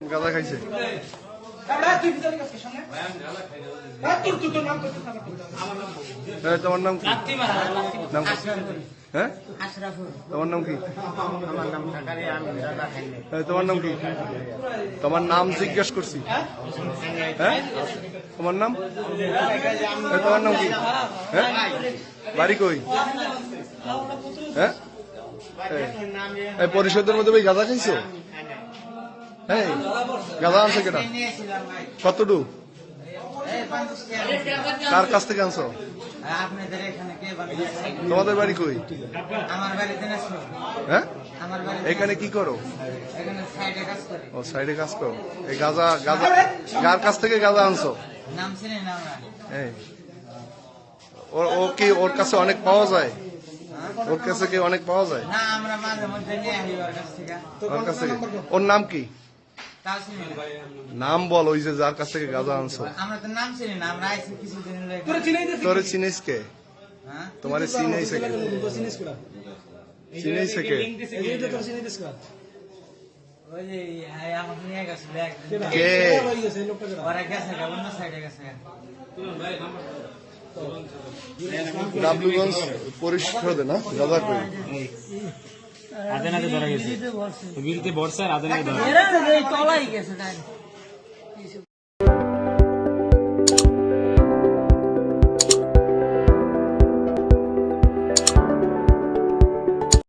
গাঁজা খাইছে। তোমার নাম কি? হ্যাঁ? তোমার নাম কি? তোমার নাম কি? তোমার নাম জিজ্ঞেস করছি। হ্যাঁ? তোমার নাম? তোমার নাম কি? হ্যাঁ? বাড়ি কই? হ্যাঁ? পরিষদের মধ্যে ওই গাঁজা খাইছো? হ্যাঁ গাঁজা আনছে কেটা? কতটু কার কাছ থেকে আনছো? তোমাদের বাড়ি কই? হ্যাঁ? এখানে কি করো? ও সাইডে কাজ করো। এই গাঁজা গাঁজা গার কাছ থেকে গাঁজা আনছো? এই। ও কি ওর কাছে অনেক পাওয়া যায়? ওর কাছে কি অনেক পাওয়া যায়? ওর কাছ? ওর নাম কি? নাম বল ওই যে যার কাছ থেকে গাঁজা আনছো। আমরা তো নাম চিনি না আমরা আইছি কিছুদিন তোরে চিনিস কে? হ্যাঁ? তোমারে কে? কে? পরিষদে না? গাঁজা কই আদানাতে ধরা গেছে। বিলতে বর্ষা আর আদানাতে ধরা গেছে। তলাই গেছে